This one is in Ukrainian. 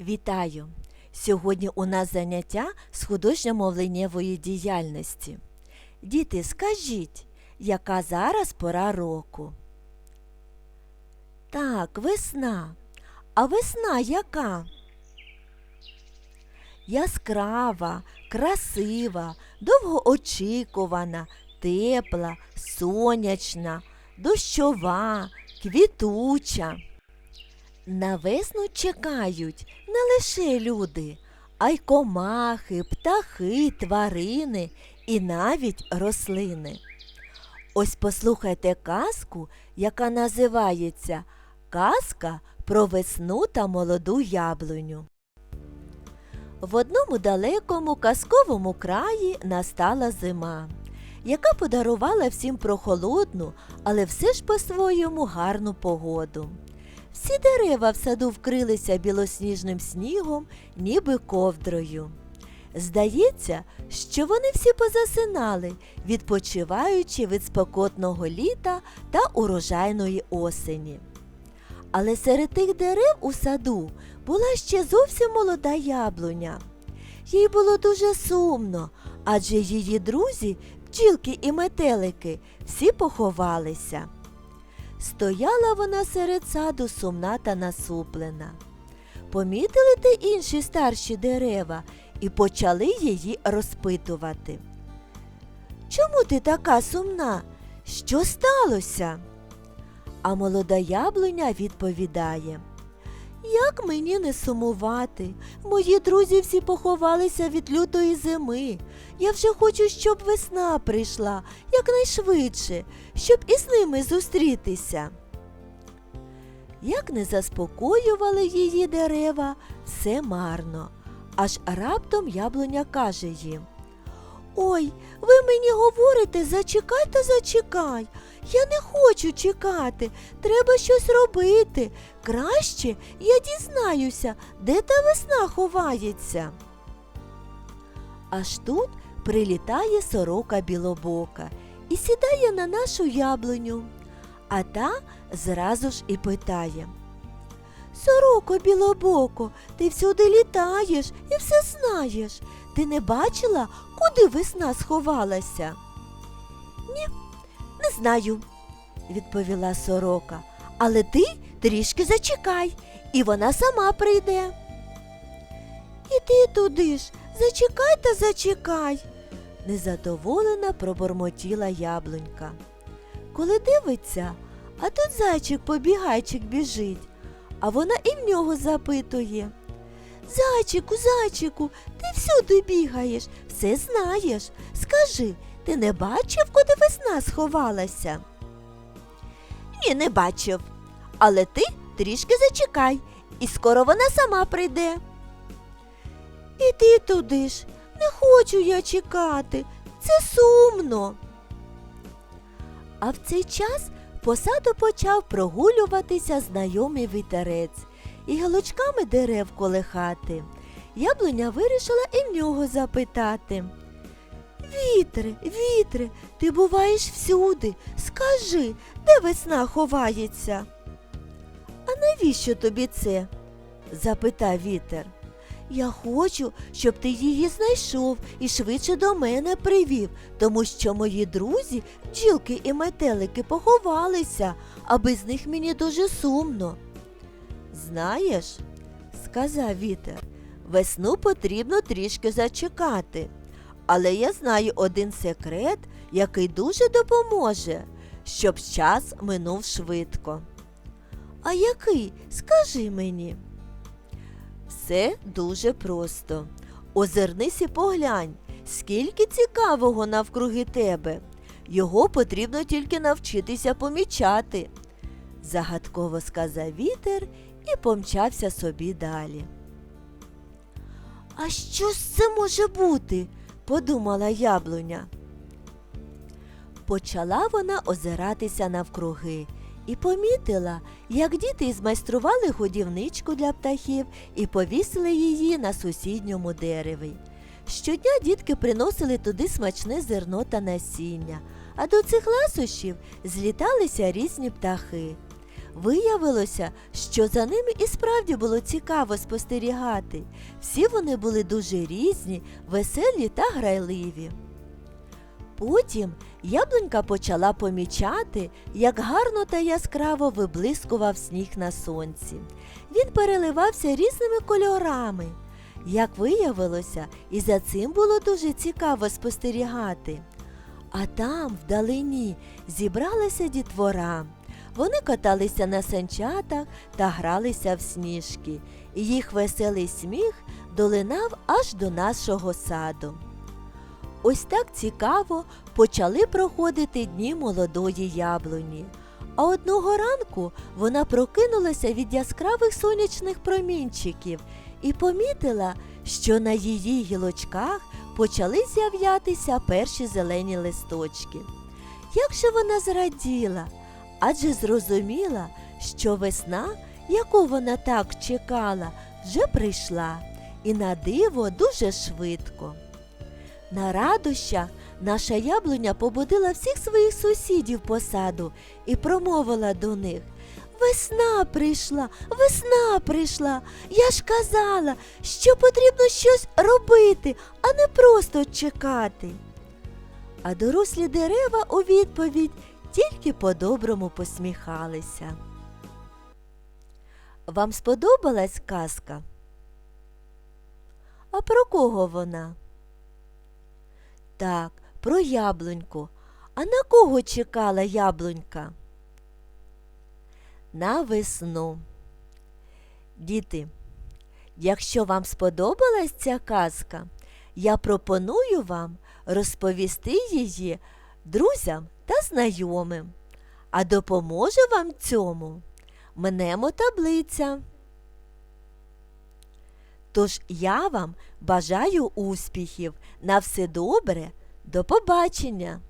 Вітаю! Сьогодні у нас заняття з художньо-мовленнєвої діяльності. Діти, скажіть, яка зараз пора року? Так, весна. А весна яка? Яскрава, красива, довгоочікувана, тепла, сонячна, дощова, квітуча. На весну чекають не лише люди, а й комахи, птахи, тварини і навіть рослини. Ось послухайте казку, яка називається Казка про весну та молоду яблуню. В одному далекому казковому краї настала зима, яка подарувала всім прохолодну, але все ж по-своєму гарну погоду. Всі дерева в саду вкрилися білосніжним снігом, ніби ковдрою. Здається, що вони всі позасинали, відпочиваючи від спекотного літа та урожайної осені. Але серед тих дерев у саду була ще зовсім молода яблуня. Їй було дуже сумно, адже її друзі, бджілки і метелики, всі поховалися. Стояла вона серед саду сумна та насуплена. Помітили те інші старші дерева і почали її розпитувати. Чому ти така сумна? Що сталося? А молода яблуня відповідає. Як мені не сумувати? Мої друзі всі поховалися від лютої зими. Я вже хочу, щоб весна прийшла якнайшвидше, щоб із ними зустрітися. Як не заспокоювали її дерева, все марно. Аж раптом яблуня каже їм Ой, ви мені говорите, зачекай та зачекай. Я не хочу чекати, треба щось робити. Краще я дізнаюся, де та весна ховається. Аж тут прилітає сорока білобока і сідає на нашу яблуню. А та зразу ж і питає. Сороко білобоко, ти всюди літаєш і все знаєш. Ти не бачила, куди весна сховалася? Ні, не знаю, відповіла сорока. Але ти трішки зачекай, і вона сама прийде. Іди туди ж, зачекай та зачекай, незадоволена пробормотіла яблунька. Коли дивиться, а тут зайчик побігайчик біжить, а вона і в нього запитує. Зайчику, зайчику, всюди бігаєш, все знаєш. Скажи, ти не бачив, куди весна сховалася? Ні, не бачив. Але ти трішки зачекай, і скоро вона сама прийде. Іди туди ж, не хочу я чекати, це сумно. А в цей час по саду почав прогулюватися знайомий вітерець і галочками дерев колихати. Яблуня вирішила і в нього запитати. Вітре, вітре, ти буваєш всюди. Скажи, де весна ховається? А навіщо тобі це? запитав вітер. Я хочу, щоб ти її знайшов і швидше до мене привів, тому що мої друзі, бджілки і метелики, поховалися, а без них мені дуже сумно. Знаєш, сказав вітер, весну потрібно трішки зачекати. Але я знаю один секрет, який дуже допоможе, щоб час минув швидко. А який? Скажи мені. Все дуже просто. Озирнись і поглянь, скільки цікавого навкруги тебе. Його потрібно тільки навчитися помічати, загадково сказав вітер і помчався собі далі. А що ж це може бути? подумала яблуня. Почала вона озиратися навкруги і помітила, як діти змайстрували годівничку для птахів і повісили її на сусідньому дереві. Щодня дітки приносили туди смачне зерно та насіння, а до цих ласощів зліталися різні птахи. Виявилося, що за ними і справді було цікаво спостерігати. Всі вони були дуже різні, веселі та грайливі. Потім яблунька почала помічати, як гарно та яскраво виблискував сніг на сонці. Він переливався різними кольорами. Як виявилося, і за цим було дуже цікаво спостерігати. А там, вдалині, зібралася дітвора. Вони каталися на санчатах та гралися в сніжки, їх веселий сміх долинав аж до нашого саду. Ось так цікаво почали проходити дні молодої яблуні. А одного ранку вона прокинулася від яскравих сонячних промінчиків і помітила, що на її гілочках почали з'являтися перші зелені листочки. Як же вона зраділа, адже зрозуміла, що весна, яку вона так чекала, вже прийшла, і на диво дуже швидко. На радощах наша яблуня побудила всіх своїх сусідів по саду і промовила до них Весна прийшла, весна прийшла. Я ж казала, що потрібно щось робити, а не просто чекати. А дорослі дерева у відповідь тільки по-доброму посміхалися. Вам сподобалась казка? А про кого вона? Так, про яблуньку. А на кого чекала яблунька? На весну. Діти, якщо вам сподобалась ця казка, я пропоную вам розповісти її друзям та знайомим. А допоможе вам цьому мнемо таблиця. Тож я вам бажаю успіхів. На все добре, до побачення!